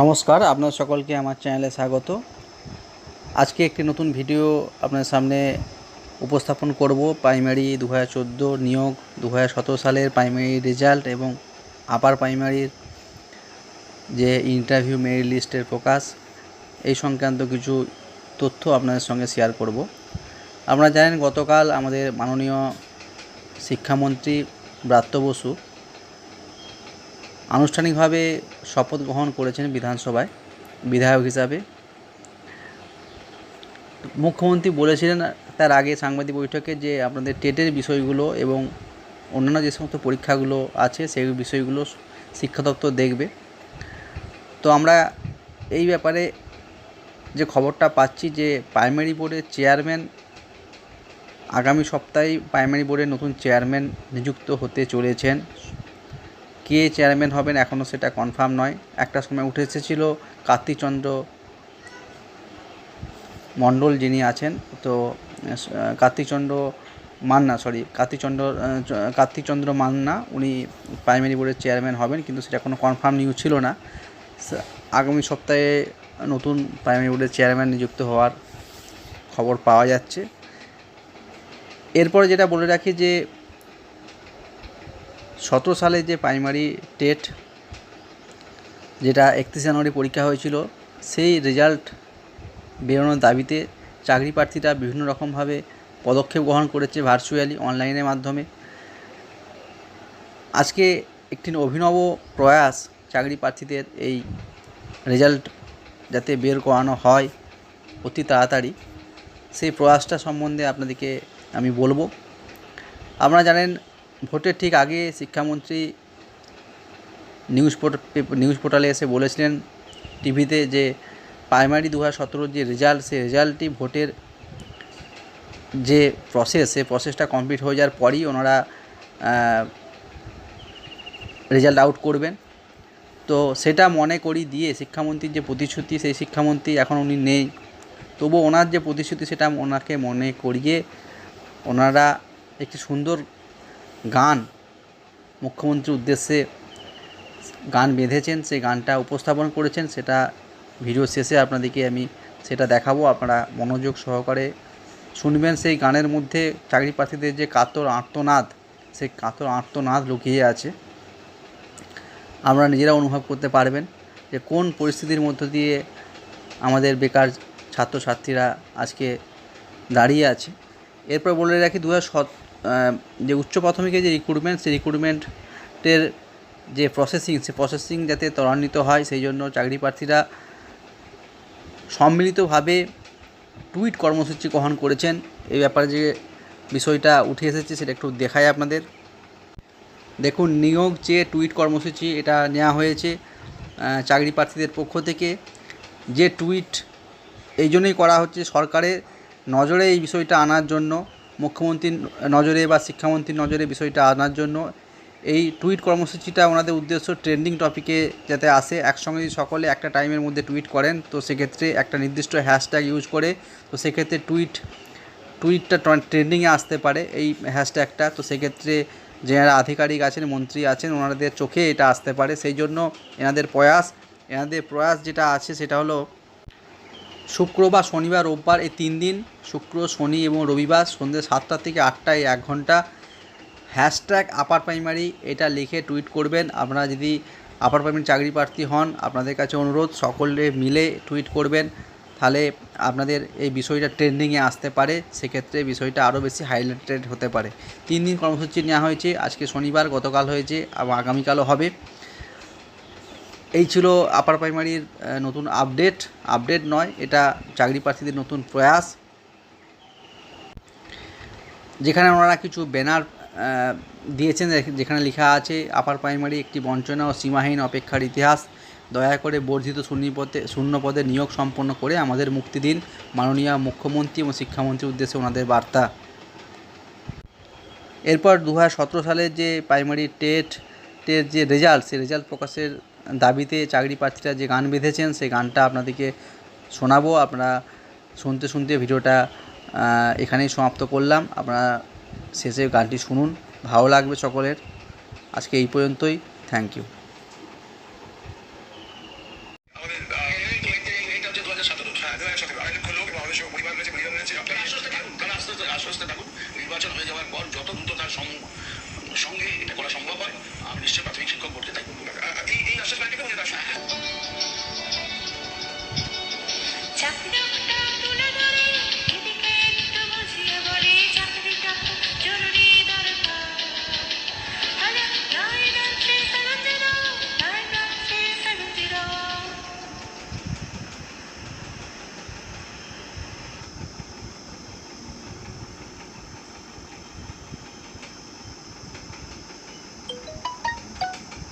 নমস্কার আপনার সকলকে আমার চ্যানেলে স্বাগত। আজকে একটি নতুন ভিডিও আপনার সামনে উপস্থাপন করব। প্রাইমারি দু হাজার চোদ্দ নিয়োগ দু হাজার সতেরো সালের প্রাইমারি রেজাল্ট এবং আপার প্রাইমারির যে ইন্টারভিউ মেরিট লিস্টের প্রকাশ, এই সংক্রান্ত কিছু তথ্য আপনাদের সঙ্গে শেয়ার করব। আপনারা জানেন, গতকাল আমাদের মাননীয় শিক্ষামন্ত্রী ব্রাত্য বসু আনুষ্ঠানিকভাবে শপথ গ্রহণ করেছেন বিধানসভায় বিধায়ক হিসাবে। মুখ্যমন্ত্রী বলেছিলেন তার আগে সাংবাদিক বৈঠকে যে আপনাদের টেটের বিষয়গুলো এবং অন্যান্য যে সমস্ত পরীক্ষাগুলো আছে, সেই বিষয়গুলো শিক্ষা দপ্তর দেখবে। তো আমরা এই ব্যাপারে যে খবরটা পাচ্ছি যে প্রাইমারি বোর্ডের চেয়ারম্যান আগামী সপ্তাহে প্রাইমারি বোর্ডের নতুন চেয়ারম্যান নিযুক্ত হতে চলেছেন। কে চেয়ারম্যান হবেন এখনও সেটা কনফার্ম নয়। একটা সময় উঠে এসেছিল কার্তিকচন্দ্র মণ্ডল যিনি আছেন, তো কার্তিকচন্দ্র মান্না সরি কার্তিকচন্দ্র কার্তিকচন্দ্র মান্না, উনি প্রাইমারি বোর্ডের চেয়ারম্যান হবেন, কিন্তু সেটা কোনো কনফার্ম নিউজ ছিল না। আগামী সপ্তাহে নতুন প্রাইমারি বোর্ডের চেয়ারম্যান নিযুক্ত হওয়ার খবর পাওয়া যাচ্ছে। এরপরে যেটা বলে রাখি যে সতেরো সালে যে প্রাইমারি টেট যেটা একত্রিশে জানুয়ারি পরীক্ষা হয়েছিল, সেই রেজাল্ট বেরোনোর দাবিতে চাকরি প্রার্থীরা বিভিন্ন রকমভাবে পদক্ষেপ গ্রহণ করেছে ভার্চুয়ালি অনলাইনের মাধ্যমে। আজকে একটি অভিনব প্রয়াস চাকরি প্রার্থীদের এই রেজাল্ট যাতে বের করানো হয় অতি তাড়াতাড়ি। সেই প্রয়াসটা সম্বন্ধে আপনাদেরকে আমি বলব। আপনারা জানেন ভোটের ঠিক আগে শিক্ষামন্ত্রী নিউজ পোর্ট নিউজ পোর্টালে এসে বলেছিলেন টিভিতে যে প্রাইমারি দু হাজার যে রেজাল্ট, সেই রেজাল্টটি ভোটের যে প্রসেস সে প্রসেসটা কমপ্লিট হয়ে যাওয়ার পরই ওনারা রেজাল্ট আউট করবেন। তো সেটা মনে করি দিয়ে শিক্ষামন্ত্রীর যে প্রতিশ্রুতি, সেই শিক্ষামন্ত্রী এখন উনি নেই। তবু ওনার যে প্রতিশ্রুতি, সেটা ওনাকে মনে করিয়ে ওনারা একটি সুন্দর গান, মুখ্যমন্ত্রীর উদ্দেশ্যে গান বেঁধেছেন, সেই গানটা উপস্থাপন করেছেন, সেটা ভিডিও শেষে আপনাদেরকে আমি সেটা দেখাবো। আপনারা মনোযোগ সহকারে শুনবেন সেই গানের মধ্যে। চাকরি প্রার্থীদের যে কাতর আর্তনাদ, সেই কাতর আর্তনাদ লুকিয়ে আছে। আমরা নিজেরা অনুভব করতে পারবেন যে কোন পরিস্থিতির মধ্য দিয়ে আমাদের বেকার ছাত্রছাত্রীরা আজকে দাঁড়িয়ে আছে। এরপর বলে রাখি দু হাজার যে উচ্চ প্রাথমিকের যে রিক্রুটমেন্ট সেই রিক্রুটমেন্টের যে প্রসেসিং সে প্রসেসিং যাতে ত্বরান্বিত হয়, সেই জন্য চাকরি প্রার্থীরা সম্মিলিতভাবে টুইট কর্মসূচি গ্রহণ করেছেন। এই ব্যাপারে যে বিষয়টা উঠে এসেছে, সেটা একটু দেখায় আপনাদের। দেখুন, নিয়োগ যে টুইট কর্মসূচি, এটা নেওয়া হয়েছে চাকরি প্রার্থীদের পক্ষ থেকে। যে টুইট এই জন্যই করা হচ্ছে সরকারের নজরে এই বিষয়টা আনার জন্য। মুখ্যমন্ত্রীর নজরে বা শিক্ষামন্ত্রীর নজরে বিষয়টা আনার জন্য এই টুইট কর্মসূচিটা ওনাদের উদ্দেশ্য ট্রেন্ডিং টপিকে যাতে আসে, একসঙ্গে যদি সকলে একটা টাইমের মধ্যে টুইট করেন, তো সেক্ষেত্রে একটা নির্দিষ্ট হ্যাশট্যাগ ইউজ করে, তো সেক্ষেত্রে টুইট, টুইটটা ট্রেন্ডিংয়ে আসতে পারে এই হ্যাশট্যাগটা, তো সেক্ষেত্রে যারা আধিকারিক আছেন, মন্ত্রী আছেন, ওনাদের চোখে এটা আসতে পারে। সেই জন্য এনাদের প্রয়াস এনাদের প্রয়াস যেটা আছে সেটা হলো শুক্রবার শনিবার রোববার এই তিন দিন, শুক্র, শনি এবং রবিবার সন্ধ্যে সাতটা থেকে আটটায় এক ঘণ্টা হ্যাশট্যাগ আপার প্রাইমারি এটা লিখে টুইট করবেন। আপনারা যদি আপার প্রাইমারি চাকরি প্রার্থী হন, আপনাদের কাছে অনুরোধ, সকলে মিলে টুইট করবেন। তাহলে আপনাদের এই বিষয়টা ট্রেন্ডিংয়ে আসতে পারে, সেক্ষেত্রে বিষয়টা আরও বেশি হাইলাইটেড হতে পারে। তিন দিন কর্মসূচি নেওয়া হয়েছে, আজকে শনিবার গতকাল হয়েছে, আবার আগামীকালও হবে। এই ছিল আপার প্রাইমারির নতুন আপডেট আপডেট নয়, এটা চাকরি প্রার্থীদের নতুন প্রয়াস। যেখানে ওনারা কিছু ব্যানার দিয়েছেন যেখানে লেখা আছে আপার প্রাইমারি একটি বঞ্চনা ও সীমাহীন অপেক্ষার ইতিহাস। দয়া করে বর্ধিত শূন্যপদে শূন্যপদে নিয়োগ সম্পন্ন করে আমাদের মুক্তি দিন। মাননীয় মুখ্যমন্ত্রী এবং শিক্ষামন্ত্রীর উদ্দেশ্যে ওনাদের বার্তা। এরপর দু হাজার সতেরো সালের যে প্রাইমারি টেট টের যে রেজাল্ট সেই রেজাল্ট প্রকাশের দাবিতে চাকরি প্রার্থীরা যে গান বেঁধেছেন, সেই গানটা আপনাদেরকে শোনাবো। আপনারা শুনতে শুনতে ভিডিওটা এখানেই সমাপ্ত করলাম। আপনারা শেষে গানটি শুনুন। ভালো লাগবে সকলের। আজকে এই পর্যন্তই। থ্যাংক ইউ আশ্বস্ত থাকুন। নির্বাচন হয়ে যাওয়ার পর যত দ্রুত তার সঙ্গে এটা করা সম্ভব